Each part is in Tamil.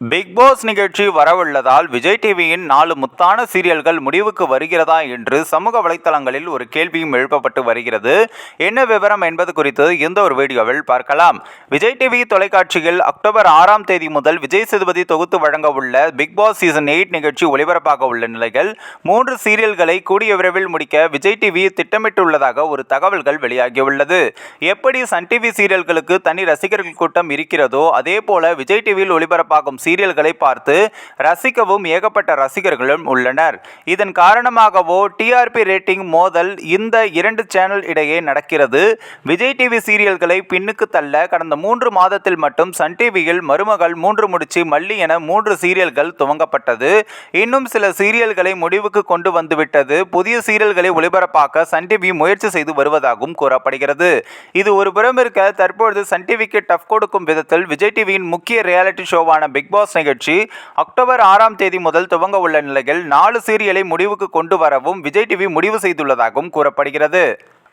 பிக் பாஸ் நிகழ்ச்சி வரவுள்ளதால் விஜய் டிவியின் நாலு முத்தான சீரியல்கள் முடிவுக்கு வருகிறதா என்று சமூக வலைத்தளங்களில் ஒரு கேள்வியும் எழுப்பப்பட்டு வருகிறது. என்ன விவரம் என்பது குறித்து இந்த ஒரு வீடியோவில் பார்க்கலாம். விஜய் டிவி தொலைக்காட்சியில் அக்டோபர் ஆறாம் தேதி முதல் விஜய் சேதுபதி தொகுத்து வழங்க உள்ள பிக் பாஸ் சீசன் எயிட் நிகழ்ச்சி ஒளிபரப்பாக உள்ள நிலையில் மூன்று சீரியல்களை கூடிய விரைவில் முடிக்க விஜய் டிவி திட்டமிட்டுள்ளதாக ஒரு தகவல்கள் வெளியாகியுள்ளது. எப்படி சன் டிவி சீரியல்களுக்கு தனி ரசிகர்கள் கூட்டம் இருக்கிறதோ அதே போல விஜய் டிவியில் ஒளிபரப்பாகும் சீரியல்களை பார்த்து ரசிக்கவும் ஏகப்பட்ட ரசிகர்களும் உள்ளனர். இதன் காரணமாகவோ டிஆர்பி ரேட்டிங் மோதல் இந்த இரண்டு சேனல் இடையே நடக்கிறது. விஜய் டிவி சீரியல்களை பின்னுக்கு தள்ள கடந்த மூன்று மாதத்தில் மட்டும் சன் டிவியில் மருமகள் மூன்று முடிச்சு மல்லி என மூன்று சீரியல்கள் துவங்கப்பட்டது. இன்னும் சில சீரியல்களை முடிவுக்கு கொண்டு வந்துவிட்டது. புதிய சீரியல்களை ஒளிபரப்பாக்க சன் டிவி முயற்சி செய்து வருவதாகவும் கூறப்படுகிறது. இது ஒரு புறம் இருக்க தற்பொழுது சன் டிவிக்கு டஃப் கொடுக்கும் விதத்தில் விஜய் டிவியின் முக்கிய ரியாலிட்டி ஷோவான பிக் பாஸ் நிகழ்ச்சி அக்டோபர் ஆறாம் தேதி முதல் துவங்க உள்ள நிலையில் நாலு சீரியலை முடிவுக்கு கொண்டு வரவும் விஜய் டிவி முடிவு செய்துள்ளதாகவும் கூறப்படுகிறது.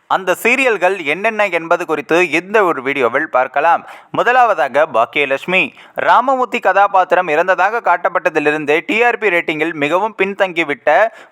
அந்த சீரியல்கள் என்னென்ன என்பது குறித்து இந்த ஒரு வீடியோவில் பார்க்கலாம். முதலாவதாக பாக்கியலட்சுமி. ராமமூர்த்தி கதாபாத்திரம் இறந்ததாக காட்டப்பட்டதிலிருந்தே டிஆர்பி ரேட்டிங்கில் மிகவும் பின்தங்கிவிட்ட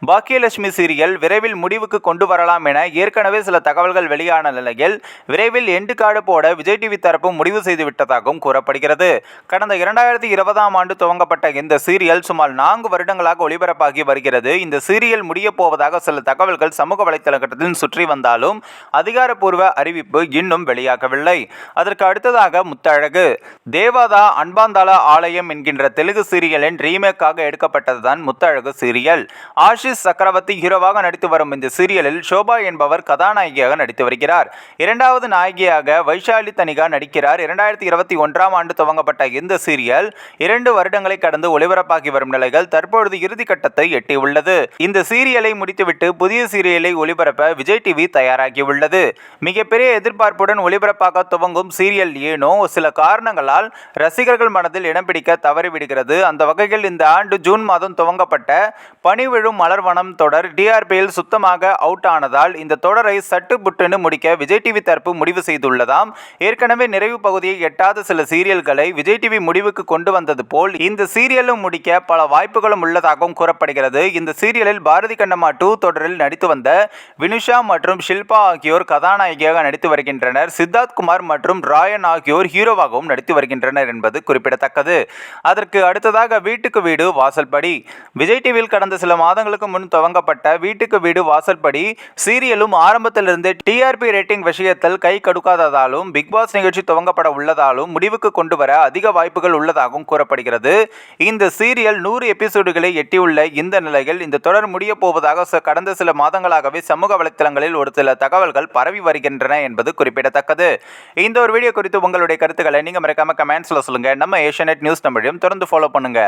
பாக்கியலட்சுமி சீரியல் விரைவில் முடிவுக்கு கொண்டு வரலாம் என ஏற்கனவே சில தகவல்கள் வெளியான நிலையில் விரைவில் எண்டு கார்டு போட விஜய் டிவி தரப்பு முடிவு செய்துவிட்டதாகவும் கூறப்படுகிறது. கடந்த இரண்டாயிரத்தி இருபதாம் ஆண்டு துவங்கப்பட்ட இந்த சீரியல் சுமார் நான்கு வருடங்களாக ஒளிபரப்பாகி வருகிறது. இந்த சீரியல் முடியப் போவதாக சில தகவல்கள் சமூக வலைத்தளத்தில் சுற்றி வந்தாலும் அதிகாரப்பூர்வ அறிவிப்பு இன்னும் வெளியாகவில்லை. அதற்கு அடுத்ததாக முத்தழகு. தேவாதா அன்பாந்தாள ஆலயம் என்கின்ற தெலுங்கு சீரியலின் ரீமேக்காக எடுக்கப்பட்டதுதான் முத்தழகு சீரியல். ஆஷிஷ் சக்கரவர்த்தி ஹீரோவாக நடித்து வரும் இந்த சீரியலில் ஷோபா என்பவர் கதாநாயகியாக நடித்து வருகிறார். இரண்டாவது நாயகியாக வைஷாலி தனிகா நடிக்கிறார். இரண்டாயிரத்தி இருபத்தி ஒன்றாம் ஆண்டு துவங்கப்பட்ட இந்த சீரியல் இரண்டு வருடங்களை கடந்து ஒளிபரப்பாகி வரும் நிலைகள் தற்பொழுது இறுதி கட்டத்தை எட்டியுள்ளது. இந்த சீரியலை முடித்துவிட்டு புதிய சீரியலை ஒளிபரப்ப விஜய் டிவி தயாராகி வெளியாகியுள்ளது மிகப்பெரிய எதிர்பார்ப்புடன் ஒளிபரப்பாக துவங்கும் சீரியல் ஏனோ சில காரணங்களால் ரசிகர்கள் மனதில் இடம் பிடிக்க தவறிவிடுகிறது. அந்த வகையில் இந்த ஆண்டு ஜூன் மாதம் துவங்கப்பட்ட பனிவிழும் மலர்வனம் தொடர் டிஆர்பியில் சுத்தமாக அவுட் ஆனதால் இந்த தொடரை சட்டு புட்டுன்னு முடிக்க விஜய் டிவி தரப்பு முடிவு செய்துள்ளதாம். ஏற்கனவே நிறைவு பகுதியை எட்டாத சில சீரியல்களை விஜய் டிவி முடிவுக்கு கொண்டு வந்தது போல் இந்த சீரியலும் முடிக்க பல வாய்ப்புகளும் உள்ளதாகவும் கூறப்படுகிறது. இந்த சீரியலில் பாரதி கண்ணம்மா டூ தொடரில் நடித்து வந்த வினுஷா மற்றும் ஷில்பா ஆகியோர் கதாநாயகியாக நடித்து வருகின்றனர். சித்தார்த் குமார் மற்றும் ராயன் ஆகியோர் ஹீரோவாகவும் நடித்து வருகின்றனர் என்பது குறிப்பிடத்தக்கது. அதற்கு அடுத்ததாக வீட்டுக்கு வீடு வாசல்படி. விஜய் டிவியில் கடந்த சில மாதங்களுக்கு முன் துவங்கப்பட்ட வீட்டுக்கு வீடு வாசல்படி சீரியலும் ஆரம்பத்திலிருந்து டிஆர்பி ரேட்டிங் விஷயத்தில் கை கடுக்காததாலும் பிக் பாஸ் நிகழ்ச்சி துவங்கப்பட உள்ளதாலும் முடிவுக்கு கொண்டு வர அதிக வாய்ப்புகள் உள்ளதாகவும் கூறப்படுகிறது. இந்த சீரியல் நூறு எபிசோடுகளை எட்டியுள்ள இந்த நிலையில் இந்த தொடர் முடியப் போவதாக கடந்த சில மாதங்களாகவே சமூக வலைத்தளங்களில் ஒரு சில தகவல்கள் பரவி வருகின்றன என்பது குறிப்பிடத்தக்கது. இந்த ஒரு வீடியோ குறித்து உங்களுடைய கருத்துக்களை நீங்க மறக்காம கமெண்ட்ஸில் சொல்லுங்க. நம்ம ஏஷியநெட் நியூஸ் தமிழையும் தொடர்ந்து ஃபாலோ பண்ணுங்க.